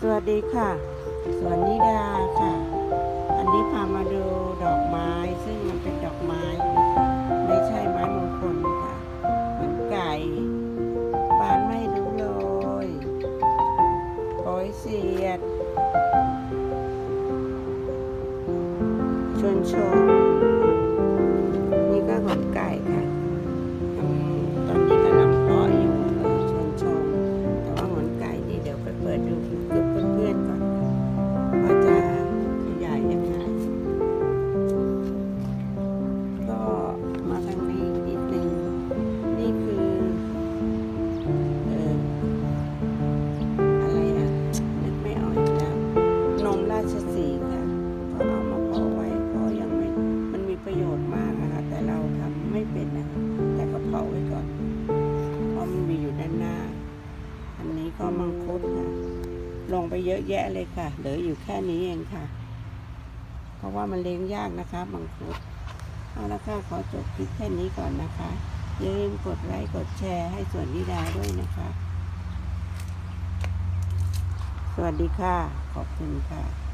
สวัสดีค่ะ สวนนิดาค่ะ อันนี้พามาดูดอกไม้ ซึ่งมันเป็นดอกไม้ ไม่ใช่ไม้มงคลค่ะเหมือนไก่บานไม่รู้เลยโปอยเสียดชวนชม ชสีค่ะก็เอามาเพาะไว้เพราะยังไม่มันมีประโยชน์มากนะคะแต่เราทำไม่เป็นนะคะแต่ก็เพาะไว้ก่อนเพราะมันมีอยู่ด้านหน้า อันนี้ก็มังคุดค่ะลงไปเยอะแยะเลยค่ะ เหลืออยู่แค่นี้เองค่ะ เพราะว่ามันเลี้ยงยากนะคะมังคุดเอาละค่ะขอจบคลิปแค่นี้ก่อนนะคะอย่าลืมกดไลค์กดแชร์ให้ส่วนนิดาด้วยนะคะ สวัสดีค่ะ ขอบคุณค่ะ